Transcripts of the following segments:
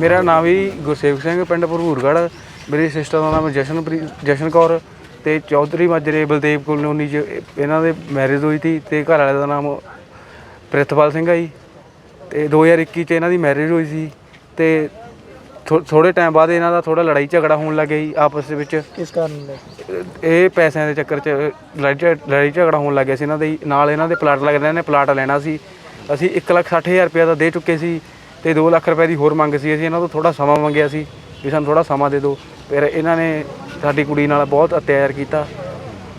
ਮੇਰਾ ਨਾਮ ਵੀ ਗੁਰਸੇਵਕ ਸਿੰਘ ਪਿੰਡ ਭਰਪੂਰਗੜ੍ਹ ਮੇਰੀ ਸਿਸਟਰ ਦਾ ਨਾਮ ਜਸ਼ਨਪ੍ਰੀਤ ਜਸ਼ਨ ਕੌਰ ਤੇ ਚੌਧਰੀ ਮਾਜਰੇ ਬਲਦੇਵ ਕਲੋਨੀ ਚ ਇਹ- ਇਹਨਾਂ ਦੇ ਮੈਰਿਜ ਹੋਈ ਸੀ ਤੇ ਘਰ ਵਾਲੇ ਦਾ ਨਾਮ ਪ੍ਰਿਤਪਾਲ ਸਿੰਘ ਆ ਜੀ। ਤੇ 2021 ਚ ਇਹਨਾਂ ਦੀ ਮੈਰਿਜ ਹੋਈ ਸੀ ਤੇ ਥੋੜੇ ਟਾਈਮ ਬਾਅਦ ਇਹਨਾਂ ਦਾ ਥੋੜਾ ਲੜਾਈ ਝਗੜਾ ਹੋਣ ਲੱਗ ਗਿਆ ਜੀ ਆਪਸ ਦੇ ਵਿੱਚ। ਕਿਸ ਕਾਰਨ? ਇਹ ਪੈਸਿਆਂ ਦੇ ਚੱਕਰ 'ਚ ਲੜਾਈ ਝਗੜਾ ਹੋਣ ਲੱਗਿਆ ਸੀ ਇਹਨਾਂ ਦੇ। ਹੀ। ਨਾਲ ਇਹਨਾਂ ਦੇ ਪਲਾਟ ਲੱਗਦੇ ਨੇ ਪਲਾਟ ਲੈਣਾ ਸੀ। ਅਸੀਂ 160000 ਰੁਪਏ ਦਾ ਦੇ ਚੁੱਕੇ ਸੀ। ਤੇ 2 ਲੱਖ ਰੁਪਏ ਦੀ ਹੋਰ ਮੰਗ ਸੀ, ਅਸੀਂ ਇਹਨਾਂ ਤੋਂ ਥੋੜਾ ਸਮਾਂ ਮੰਗਿਆ ਸੀ ਵੀ ਸਾਨੂੰ ਥੋੜਾ ਸਮਾਂ ਦੇ ਦਿਓ। ਫਿਰ ਇਹਨਾਂ ਨੇ ਸਾਡੀ ਕੁੜੀ ਨਾਲ ਬਹੁਤ ਅਤਿਆਚਾਰ ਕੀਤਾ।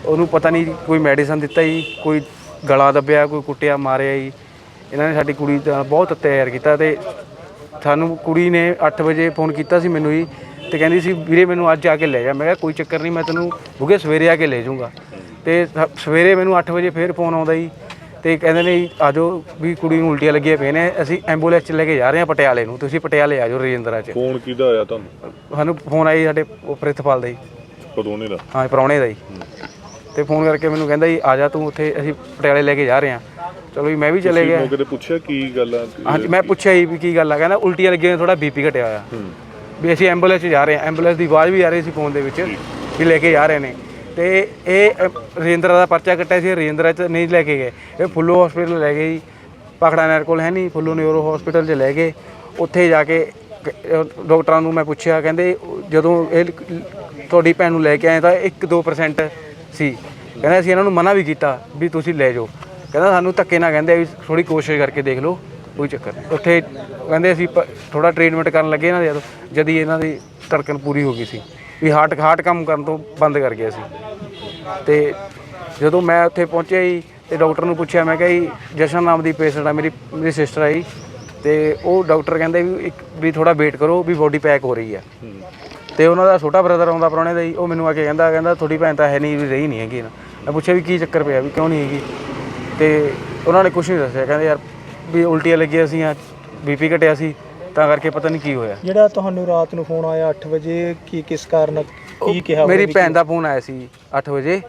ਉਹਨੂੰ ਪਤਾ ਨਹੀਂ ਕੋਈ ਮੈਡੀਸਨ ਦਿੱਤਾ ਜੀ, ਕੋਈ ਗਲਾ ਦੱਬਿਆ, ਕੋਈ ਕੁੱਟਿਆ, ਮਾਰਿਆ ਜੀ। ਇਹਨਾਂ ਨੇ ਸਾਡੀ ਕੁੜੀ ਦਾ ਬਹੁਤ ਅਤਿਆਚਾਰ ਕੀਤਾ ਤੇ ਸਾਨੂੰ ਕੁੜੀ ਨੇ 8 ਵਜੇ ਫੋਨ ਕੀਤਾ ਸੀ ਮੈਨੂੰ ਜੀ ਤੇ ਕਹਿੰਦੀ ਸੀ, ਵੀਰੇ, ਮੈਨੂੰ ਅੱਜ ਆ ਕੇ ਲੈ ਜਾ। ਮੈਂ ਕਿਹਾ, ਕੋਈ ਚੱਕਰ ਨਹੀਂ, ਮੈਂ ਤੈਨੂੰ ਬੁਗੇ ਸਵੇਰੇ ਆ ਕੇ ਲੈ ਜਾਊਂਗਾ। ਤੇ ਸ- ਸਵੇਰੇ ਮੈਨੂੰ 8 ਵਜੇ ਫੇਰ ਫੋਨ ਆਉਂਦਾ ਜੀ। ਤੇ ਕਹਿੰਦੇ ਨੇ ਜੀ ਆ ਜਾਓ ਵੀ ਕੁੜੀ ਨੂੰ ਉਲਟੀਆਂ ਲੱਗੀਆਂ ਪਏ ਨੇ ਅਸੀਂ ਐਂਬੂਲੈਂਸ 'ਚ ਲੈ ਕੇ ਜਾ ਰਹੇ ਹਾਂ ਪਟਿਆਲੇ ਨੂੰ ਤੁਸੀਂ ਪਟਿਆਲੇ ਆ ਜਾਓ ਰਜਿੰਦਰਾ 'ਚ। ਫੋਨ ਕਿਹਦਾ ਆਇਆ ਤੁਹਾਨੂੰ? ਸਾਨੂੰ ਫੋਨ ਆਈ ਸਾਡੇ ਉਹ ਪ੍ਰਿਤਪਾਲ ਦਾ ਜੀ। ਕਦੋਨੇ ਦਾ? ਹਾਂ ਪ੍ਰਾਹੁਣੇ ਦਾ ਜੀ। ਤੇ ਫੋਨ ਕਰਕੇ ਮੈਨੂੰ ਕਹਿੰਦਾ ਜੀ ਆ ਜਾ ਤੂੰ ਉੱਥੇ ਅਸੀਂ ਪਟਿਆਲੇ ਲੈ ਕੇ ਜਾ ਰਹੇ ਹਾਂ। ਚਲੋ ਜੀ ਮੈਂ ਵੀ ਚਲੇ ਗਿਆ। ਮੌਕੇ ਤੇ ਪੁੱਛਿਆ ਕੀ ਗੱਲ ਆ? ਹਾਂਜੀ ਮੈਂ ਪੁੱਛਿਆ ਜੀ ਵੀ ਕੀ ਗੱਲ ਆ ਕਹਿੰਦਾ ਉਲਟੀਆਂ ਲੱਗੀਆਂ ਥੋੜਾ ਬੀਪੀ ਘਟਿਆ ਹੋਇਆ। ਹੂੰ। ਵੀ ਅਸੀਂ ਐਂਬੂਲੈਂਸ 'ਚ ਜਾ ਰਹੇ ਹਾਂ ਐਂਬੂਲੈਂਸ ਦੀ ਆਵਾਜ਼ ਵੀ ਆ ਰਹੀ ਸੀ ਫੋਨ ਦੇ ਵਿੱਚ ਵੀ ਲੈ ਕੇ ਜਾ ਰਹੇ ਨੇ। ਤੇ ਇਹ ਰਜਿੰਦਰਾ ਦਾ ਪਰਚਾ ਕੱਟਿਆ ਸੀ, ਰਜਿੰਦਰਾ 'ਚ ਨਹੀਂ ਲੈ ਕੇ ਗਏ। ਇਹ ਫੁੱਲੋ ਹਸਪੀਟਲ ਲੈ ਗਏ ਜੀ। ਪਖੜਾ ਨਹਿਰ ਕੋਲ ਹੈ ਨਹੀਂ, ਫੁੱਲੋ ਨਿਊਰੋ ਹਸਪੀਟਲ 'ਚ ਲੈ ਗਏ। ਉੱਥੇ ਜਾ ਕੇ ਕ- ਡਾਕਟਰਾਂ ਨੂੰ ਮੈਂ ਪੁੱਛਿਆ, ਕਹਿੰਦੇ ਜਦੋਂ ਇਹ ਤੁਹਾਡੀ ਭੈਣ ਨੂੰ ਲੈ ਕੇ ਆਏ ਤਾਂ 1-2% ਸੀ। ਕਹਿੰਦੇ ਅਸੀਂ ਇਹਨਾਂ ਨੂੰ ਮਨਾ ਵੀ ਕੀਤਾ ਵੀ ਤੁਸੀਂ ਲੈ ਜਾਓ। ਕਹਿੰਦਾ ਸਾਨੂੰ ਧੱਕੇ ਨਾ ਕਹਿੰਦੇ ਵੀ ਥੋੜੀ ਕੋਸ਼ਿਸ਼ ਕਰਕੇ ਦੇਖ ਲਓ, ਕੋਈ ਚੱਕਰ ਨਹੀਂ। ਉੱਥੇ ਕਹਿੰਦੇ ਅਸੀਂ ਥੋੜਾ ਟ੍ਰੀਟਮੈਂਟ ਕਰਨ ਲੱਗੇ ਇਹਨਾਂ ਦੇ, ਜਦੋਂ ਜਦੀ ਇਹਨਾਂ ਦੀ ਧੜਕਣ ਪੂਰੀ ਹੋ ਗਈ ਸੀ। ਵੀ ਹਾਰਟ ਹਾਰਟ ਕੰਮ ਕਰਨ ਤੋਂ ਬੰਦ ਕਰ ਗਿਆ ਸੀ ਤੇ ਜਦੋਂ ਮੈਂ ਉੱਥੇ ਪਹੁੰਚਿਆ ਜੀ, ਤੇ ਡਾਕਟਰ ਨੂੰ ਪੁੱਛਿਆ, ਮੈਂ ਕਿਹਾ ਜੀ, ਜਸ਼ਨ ਨਾਮ ਦੀ ਪੇਸ਼ੈਂਟ ਆ, ਮੇਰੀ ਮੇਰੀ ਸਿਸਟਰ ਆਈ ਤੇ ਉਹ ਡਾਕਟਰ ਕਹਿੰਦੇ ਵੀ ਇੱਕ ਵੀ ਥੋੜਾ ਵੇਟ ਕਰੋ, ਵੀ ਬੋਡੀ ਪੈਕ ਹੋ ਰਹੀ ਆ। ਤੇ ਉਹਨਾਂ ਦਾ ਛੋਟਾ ਬ੍ਰਦਰ ਆਉਂਦਾ ਪ੍ਰਾਹੁਣੇ ਦਾ ਜੀ, ਉਹ ਮੈਨੂੰ ਆ ਕੇ ਕਹਿੰਦਾ ਕਹਿੰਦਾ, ਤੁਹਾਡੀ ਭੈਣ ਤਾਂ ਹੈ ਨਹੀਂ, ਵੀ ਰਹੀ ਨਹੀਂ ਹੈਗੀ ਨਾ। ਮੈਂ ਪੁੱਛਿਆ ਵੀ ਕੀ ਚੱਕਰ ਪਿਆ, ਵੀ ਕਿਉਂ ਨਹੀਂ ਹੈਗੀ? ਤੇ ਉਹਨਾਂ ਨੇ ਕੁਝ ਨਹੀਂ ਦੱਸਿਆ। ਕਹਿੰਦੇ ਯਾਰ ਵੀ ਉਲਟੀਆਂ ਲੱਗੀਆਂ ਸੀ ਆ ਬੀਪੀ ਘਟਿਆ ਸੀ। ਤਾਂ ਕਰਕੇ ਪਤਾ ਨਹੀਂ ਕੀ ਹੋਇਆ। ਜਿਹੜਾ ਤੁਹਾਨੂੰ ਰਾਤ ਨੂੰ ਫੋਨ ਆਇਆ 8 ਵਜੇ ਕੀ ਕਿਸ ਕਾਰਨ ਕੀ ਕਿਹਾ ਮੇਰੀ ਉਹਨੇ ਭੈਣ ਦਾ ਫੋਨ ਆਇਆ ਸੀ 8 ਵਜੇ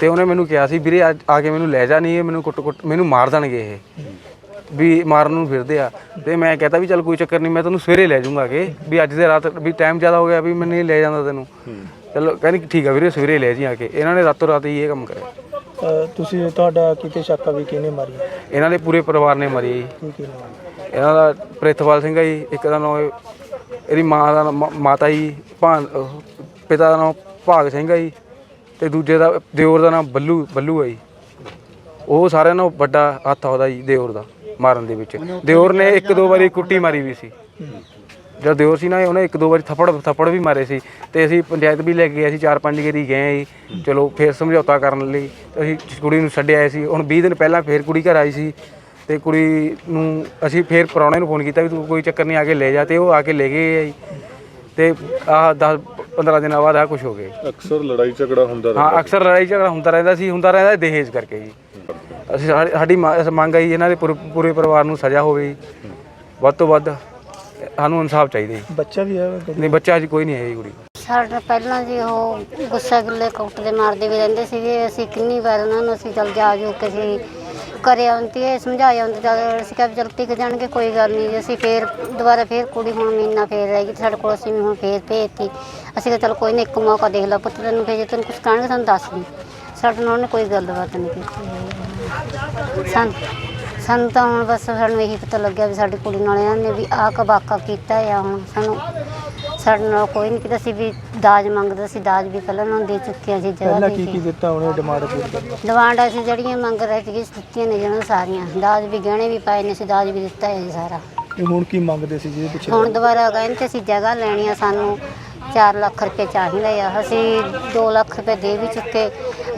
ਤੇ ਉਹਨੇ ਮੈਨੂੰ ਕਿਹਾ ਸੀ ਵੀਰੇ ਅੱਜ ਆ ਕੇ ਮੈਨੂੰ ਲੈ ਜਾ ਨਹੀਂ ਇਹ ਮੈਨੂੰ ਕੁੱਟ ਕੁੱਟ ਮੈਨੂੰ ਮਾਰ ਦੇਣਗੇ ਇਹ। ਵੀ ਮਾਰਨ ਨੂੰ ਫਿਰਦੇ ਆ। ਤੇ ਮੈਂ ਕਹਤਾ ਵੀ ਚੱਲ ਕੋਈ ਚੱਕਰ ਨਹੀਂ ਮੈਂ ਤੈਨੂੰ ਸਵੇਰੇ ਲੈ ਜਾਊਂਗਾ ਕਿ ਵੀ ਅੱਜ ਦੇ ਰਾਤ ਵੀ ਟਾਈਮ ਜ਼ਿਆਦਾ ਹੋ ਗਿਆ ਵੀ ਮੈਂ ਨਹੀਂ ਲੈ ਜਾਂਦਾ ਤੈਨੂੰ। ਚਲੋ ਕਹਿੰਦੀ ਠੀਕ ਆ ਵੀਰੇ ਸਵੇਰੇ ਲੈ ਜੀ ਆ ਕੇ। ਇਹਨਾਂ ਨੇ ਰਾਤੋਂ ਰਾਤ ਹੀ ਇਹ ਕੰਮ ਕਰਿਆ। ਅ, ਤੁਸੀਂ ਤੁਹਾਡਾ ਕਿਤੇ ਸ਼ੱਕ ਆ ਵੀ ਕਿਹਨੇ ਮਾਰੀ? ਇਹਨਾਂ ਦੇ ਪੂਰੇ ਪਰਿਵਾਰ ਨੇ ਮਰੀ। ਜੀ ਕੀ ਕੀ ਨਾਮ ਇਹਨਾਂ ਦਾ ਪ੍ਰਿਤਪਾਲ ਸਿੰਘ ਆ ਜੀ ਇੱਕ ਦਾ ਨਾਮ ਇਹਦੀ ਮਾਂ ਦਾ ਨਾਮ ਮ- ਮਾਤਾ ਜੀ ਭਾਂ ਅਹ ਪਿਤਾ ਦਾ ਨਾਮ ਭਾਗ ਸਿੰਘ ਆ ਜੀ ਤੇ ਦੂਜੇ ਦਾ ਦਿਓਰ ਦਾ ਨਾਮ ਬੱਲੂ ਬੱਲੂ ਆ ਜੀ। ਉਹ ਸਾਰਿਆਂ ਨਾਲੋਂ ਵੱਡਾ ਹੱਥ ਆ ਉਹਦਾ ਜੀ ਦਿਓਰ ਦਾ ਮਾਰਨ ਦੇ ਵਿੱਚ। ਦਿਓਰ ਨੇ ਇੱਕ ਦੋ ਵਾਰੀ ਕੁੱਟੀ ਮਾਰੀ ਵੀ ਸੀ। ਜਦ ਦਿਓਰ ਸੀ ਨਾ ਉਹਨੇ ਇੱਕ ਦੋ ਵਾਰੀ ਥੱਪੜ ਥੱਪੜ ਵੀ ਮਾਰੇ ਸੀ ਤੇ ਅਸੀਂ ਪੰਚਾਇਤ ਵੀ ਲੈ ਕੇ ਗਏ ਸੀ ਚਾਰ ਪੰਜ ਗੇਰੀ ਗਏ ਜੀ। ਚਲੋ ਫੇਰ ਸਮਝੌਤਾ ਕਰਨ ਲਈ ਅਸੀਂ ਕੁੜੀ ਨੂੰ ਛੱਡ ਆਏ ਸੀ। ਹੁਣ 20 ਦਿਨ ਪਹਿਲਾਂ ਫੇਰ ਕੁੜੀ ਘਰ ਆਈ ਸੀ। ਤੇ ਕੁੜੀ ਨੂੰ ਅਸੀਂ ਫੇਰ ਪ੍ਰਾਹੁਣੇ ਨੂੰ ਫੋਨ ਕੀਤਾ ਵੀ ਤੂੰ ਕੋਈ ਚੱਕਰ ਨਹੀਂ ਆ ਕੇ ਲੈ ਜਾ ਤੇ ਉਹ ਆ ਕੇ ਲੈ ਗਏ ਆ ਜੀ। ਤੇ ਆਹ 10 15 ਦਿਨਾਂ ਬਾਅਦ ਆ ਕੁਝ ਹੋ ਗਿਆ ਅਕਸਰ ਲੜਾਈ ਝਗੜਾ ਹੁੰਦਾ ਹਾਂ ਅਕਸਰ ਲੜਾਈ ਝਗੜਾ ਹੁੰਦਾ ਰਹਿੰਦਾ ਸੀ ਹੁੰਦਾ ਰਹਿੰਦਾ ਦਹੇਜ ਕਰਕੇ ਜੀ। ਅਸੀਂ ਸਾਡੀ- ਸਾਡੀ ਮ- ਮੰਗ ਹੈ ਜੀ ਇਹਨਾਂ ਦੇ ਪੂਰੇ ਪੂਰੇ ਪਰਿਵਾਰ ਨੂੰ ਸਜ਼ਾ ਹੋਵੇ ਜੀ। ਵੱਧ ਤੋਂ ਵੱਧ ਸਾਨੂੰ ਇਨਸਾਫ ਚਾਹੀਦਾ ਜੀ। ਬੱਚਾ ਵੀ ਹੈ ਨਹੀਂ ਬੱਚਾ ਅਜੇ ਕੋਈ ਨਹੀਂ ਹੈ ਜੀ ਕੁੜੀ। ਸਾਡਾ ਪਹਿਲਾਂ ਜੀ ਉਹ ਗੁੱਸਾ ਗਿੱਲੇ ਕੁੱਟਦੇ ਮਾਰਦੇ ਵੀ ਰਹਿੰਦੇ ਸੀਗੇ। ਅਸੀਂ ਕਿੰਨੀ ਵਾਰ ਉਹਨਾਂ ਨੂੰ ਅਸੀਂ ਚੱਲ ਜਾ ਜੋ ਕੇ ਅਸੀਂ ਕਰਿਆ ਆਉਂਦੀ ਹੈ ਸਮਝਾਇਆ ਆਉਂਦੀ ਜਦ ਅਸੀਂ ਕਿਹਾ ਵੀ ਚੱਲ ਟਿਕ ਜਾਣਗੇ, ਕੋਈ ਗੱਲ ਨਹੀਂ ਜੀ, ਅਸੀਂ ਫੇਰ ਦੁਬਾਰਾ ਫੇਰ ਕੁੜੀ ਹੁਣ ਮਹੀਨਾ ਫੇਰ ਰਹੇਗੀ ਤੇ ਸਾਡੇ ਕੋਲ ਅਸੀਂ ਵੀ ਹੁਣ ਫੇਰ ਭੇਜਤੀ। ਅਸੀਂ ਕਿਹਾ ਚੱਲ ਕੋਈ ਨਾ, ਇੱਕ ਮੌਕਾ ਦੇਖ ਲਾ ਪੁੱਤ, ਤੈਨੂੰ ਫੇਰ ਜੇ ਤੈਨੂੰ ਕੁਝ ਕਹਿਣਗੇ ਸਾਨੂੰ ਦੱਸ ਦੀ। ਸਾਡੇ ਨਾਲ ਉਹਨੇ ਕੋਈ ਗੱਲਬਾਤ ਨਹੀਂ ਕੀਤੀ। ਸਾਨੂੰ ਸਾਨੂੰ ਤਾਂ ਹੁਣ ਬਸ ਸਾਨੂੰ ਇਹੀ ਪਤਾ ਲੱਗਿਆ ਵੀ ਸਾਡੀ ਕੁੜੀ ਨਾਲ ਇਹਨਾਂ ਨੇ ਵੀ ਆਹ ਕਬਾਕਾ ਕੀਤਾ ਆ ਹੁਣ, ਸਾਨੂੰ ਸਾਡੇ ਨਾਲ ਕੋਈ ਨਹੀਂ ਕੀਤਾ ਸੀ ਵੀ ਦਾਜ ਮੰਗਦਾ ਸੀ ਦਾਜ ਵੀ ਪਹਿਲਾਂ ਉਹਨਾਂ ਨੂੰ ਦੇ ਚੁੱਕੀਆਂ ਸੀ ਜਗ੍ਹਾ ਪਹਿਲਾਂ ਕੀ ਕੀ। ਦਿੱਤਾ ਉਹਨੇ ਡਿਮਾਂਡ ਪੂਰੀ ਕੀਤੀ ਡਿਮਾਂਡ ਅਸੀਂ ਜਿਹੜੀਆਂ ਮੰਗ ਰਹੇ ਸੀ ਦਿੱਤੀਆਂ ਨੇ ਜਿਹਨਾਂ ਸਾਰੀਆਂ। ਦਾਜ ਵੀ ਗਹਿਣੇ ਵੀ ਪਾਏ ਨੇ ਸੀ ਦਾਜ ਵੀ ਦਿੱਤਾ ਹੈ ਜੀ ਸਾਰਾ। ਤੇ ਹੁਣ ਕੀ ਮੰਗਦੇ ਸੀ ਜਿਹਦੇ ਪਿੱਛੇ ਹੁਣ ਦੁਬਾਰਾ ਕਹਿੰਦੇ ਅਸੀਂ ਜਗ੍ਹਾ ਲੈਣੀ ਆ ਸਾਨੂੰ। 4 ਲੱਖ ਰੁਪਏ ਚਾਹੀਦਾ ਆ। ਅਸੀਂ 2 ਲੱਖ ਰੁਪਏ ਦੇ ਵੀ ਚੁੱਕੇ।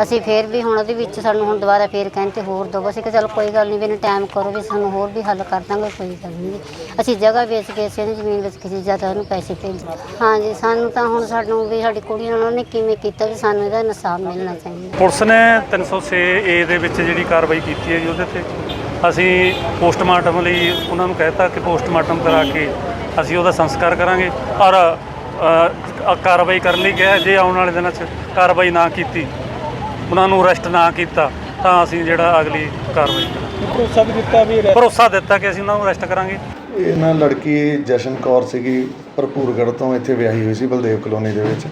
ਅਸੀਂ ਫੇਰ ਵੀ ਹੁਣ ਉਹਦੇ ਵਿੱਚ ਸਾਨੂੰ ਹੁਣ ਦੁਬਾਰਾ ਫੇਰ ਕਹਿੰਦੇ ਹੋਰ ਦੋ ਅਸੀਂ ਕਿ ਚਲ ਕੋਈ ਗੱਲ ਨਹੀਂ ਵੀ ਇਹਨੂੰ ਟਾਈਮ ਕਰੋ ਵੀ ਸਾਨੂੰ ਹੋਰ ਵੀ ਹੱਲ ਕਰ ਦਾਂਗੇ, ਕੋਈ ਗੱਲ ਨਹੀਂ। ਅਸੀਂ ਜਗ੍ਹਾ ਵੇਚ ਕੇ ਅਸੀਂ ਇਹਨੂੰ ਜ਼ਮੀਨ ਵਿੱਚ ਕੇ ਜ਼ਿਆਦਾ ਉਹਨੂੰ ਪੈਸੇ ਭੇਜ ਹਾਂਜੀ ਸਾਨੂੰ ਤਾਂ ਹੁਣ ਸਾਨੂੰ ਵੀ ਸਾਡੀ ਕੁੜੀ ਨਾਲ ਉਹਨੇ ਕਿਵੇਂ ਕੀਤਾ ਵੀ ਸਾਨੂੰ ਇਹਦਾ ਇਨਸਾਫ ਮਿਲਣਾ ਚਾਹੀਦਾ। ਪੁਲਿਸ ਨੇ 306 ਏ ਦੇ ਵਿੱਚ ਜਿਹੜੀ ਕਾਰਵਾਈ ਕੀਤੀ ਹੈ ਜੀ ਉਹਦੇ ਤੇ। ਅਸੀਂ ਪੋਸਟਮਾਰਟਮ ਲਈ ਉਹਨਾਂ ਨੂੰ ਕਹਿਤਾ ਕਿ ਪੋਸਟਮਾਰਟਮ ਕਰਾ ਕੇ ਅਸੀਂ ਉਹਦਾ ਸੰਸਕਾਰ ਕਰਾਂਗੇ। ਔਰ ਅ, ਕਾਰਵਾਈ ਕਰਨ ਲਈ ਕਿਹਾ ਜੇ ਆਉਣ ਵਾਲੇ ਦਿਨਾਂ 'ਚ ਕਾਰਵਾਈ ਨਾ ਕੀਤੀ ਉਹਨਾਂ ਨੂੰ ਅਰੈਸਟ ਨਾ ਕੀਤਾ ਤਾਂ ਅਸੀਂ ਜਿਹੜਾ ਅਗਲੀ ਕਾਰਵਾਈ ਕਰਾਂਗੇ। ਭਰੋਸਾ ਵੀ ਦਿੱਤਾ ਵੀ ਭਰੋਸਾ ਦਿੱਤਾ ਕਿ ਅਸੀਂ ਉਹਨਾਂ ਨੂੰ ਅਰੈਸਟ ਕਰਾਂਗੇ। ਇਹ ਨਾ ਲੜਕੀ ਜਸ਼ਨ ਕੌਰ ਸੀਗੀ ਭਰਪੂਰਗੜ੍ਹ ਤੋਂ ਇੱਥੇ ਵਿਆਹੀ ਹੋਈ ਸੀ ਬਲਦੇਵ ਕਲੋਨੀ ਦੇ ਵਿੱਚ।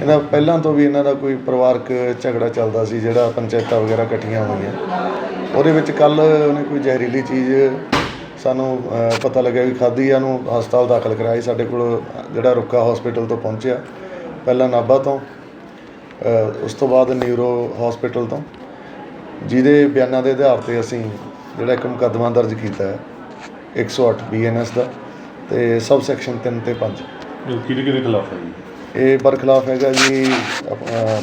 ਇਹਦਾ ਪਹਿਲਾਂ ਤੋਂ ਵੀ ਇਹਨਾਂ ਦਾ ਕੋਈ ਪਰਿਵਾਰਕ ਝਗੜਾ ਚੱਲਦਾ ਸੀ ਜਿਹੜਾ ਪੰਚਾਇਤਾਂ ਵਗੈਰਾ ਇਕੱਠੀਆਂ ਹੋਈਆਂ। ਉਹਦੇ ਵਿੱਚ ਕੱਲ ਉਹਨੇ ਕੋਈ ਜ਼ਹਿਰੀਲੀ ਚੀਜ਼ ਸਾਨੂੰ ਪਤਾ ਲੱਗਿਆ ਵੀ ਖਾਧੀ ਆ ਨੂੰ ਹਸਪਤਾਲ ਦਾਖਲ ਕਰਾਇਆ। ਸਾਡੇ ਕੋਲ ਜਿਹੜਾ ਰੁੱਕਾ ਹਸਪੀਟਲ ਤੋਂ ਪਹੁੰਚਿਆ ਪਹਿਲਾਂ ਨਾਭਾ ਤੋਂ ਉਸ ਤੋਂ ਬਾਅਦ ਨਿਊਰੋ ਹਸਪੀਟਲ ਤੋਂ। ਜਿਹਦੇ ਬਿਆਨਾਂ ਦੇ ਆਧਾਰ ਤੇ ਅਸੀਂ ਜਿਹੜਾ ਇੱਕ ਮੁਕੱਦਮਾ ਦਰਜ ਕੀਤਾ ਹੈ 108 ਬੀਐਨਐਸ ਦਾ ਤੇ ਸਬ ਸੈਕਸ਼ਨ 3 ਤੇ 5 ਕਿਹਦੇ ਕਿਹਦੇ ਖਿਲਾਫ ਹੈ ਜੀ? ਇਹ ਬਰਖਲਾਫ ਹੈਗਾ ਜੀ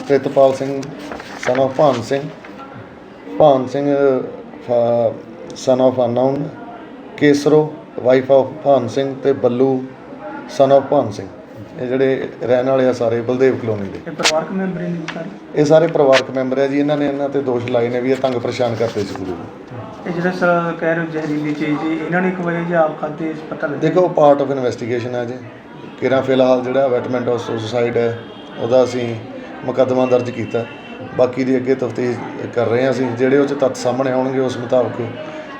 Pritpal Singh son of Bhan Singh. Bhan Singh son of ਅਨਾਉਨ ਕੇਸਰੋ ਵਾਈਫ ਆਫ ਭਾਨ ਸਿੰਘ ਤੇ ਬੱਲੂ ਸਨ of ਭਾਨ ਸਿੰਘ। ਇਹ ਜਿਹੜੇ ਰਹਿਣ ਵਾਲੇ ਆ ਸਾਰੇ ਬਲਦੇਵ ਕਲੋਨੀ ਦੇ। ਇਹ ਪਰਿਵਾਰਕ ਮੈਂਬਰ ਸਾਰੇ? ਇਹ ਸਾਰੇ ਪਰਿਵਾਰਕ ਮੈਂਬਰ ਆ ਜੀ। ਇਹਨਾਂ ਨੇ ਇਹਨਾਂ ਤੇ ਦੋਸ਼ ਲਾਏ ਨੇ ਵੀ ਇਹ ਤੰਗ ਪਰੇਸ਼ਾਨ ਕਰਦੇ ਸੀ ਗੁਰੂ ਨੂੰ। ਇਹ ਜਿਹੜਾ ਸਰ ਕਹਿ ਰਹੇ ਹੋ ਜ਼ਹਿਰੀਲੀ ਚੀਜ਼ ਜੀ ਇਹਨਾਂ ਨੇ ਖਵਾਈ ਜਾਂ ਆਪ ਖਾਦੇ ਪਤਾ ਲੱਗਿਆ ਦੇਖੋ ਪਾਰਟ ਆਫ ਇਨਵੈਸਟੀਗੇਸ਼ਨ ਹੈ ਜੀ। ਕਿਰਾਂ ਫਿਲਹਾਲ ਜਿਹੜਾ ਵੈਟਮੈਂਟ ਆਫ ਸੁਸਾਈਡ ਹੈ ਉਹਦਾ ਅਸੀਂ ਮੁਕੱਦਮਾ ਦਰਜ ਕੀਤਾ। ਬਾਕੀ ਦੀ ਅੱਗੇ ਤਫਤੀਸ਼ ਕਰ ਰਹੇ ਹਾਂ ਅਸੀਂ। ਜਿਹੜੇ ਉਹ ਚ ਤੱਥ ਸਾਹਮਣੇ ਆਉਣਗੇ ਉਸ ਮੁਤਾਬਕ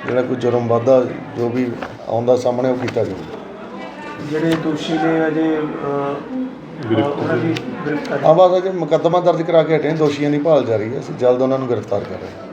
ਜਿਹੜਾ ਕੋਈ ਜੁਰਮ ਵਾਧਾ ਜੋ ਵੀ ਆਉਂਦਾ ਸਾਹਮਣੇ ਉਹ ਕੀਤਾ ਜਾਊਗਾ ਜਿਹੜੇ ਦੋਸ਼ੀ ਨੇ ਅਜੇ ਗ੍ਰਿਫਤਾਰੀ ਆ ਬਸ ਅਜੇ ਮੁਕੱਦਮਾ ਦਰਜ ਕਰਾ ਕੇ ਹਟੇ ਹਾਂ, ਦੋਸ਼ੀਆਂ ਦੀ ਭਾਲ ਜਾਰੀ ਹੈ। ਅਸੀਂ ਜਲਦ ਉਹਨਾਂ ਨੂੰ ਗ੍ਰਿਫਤਾਰ ਕਰ ਰਹੇ ਹਾਂ।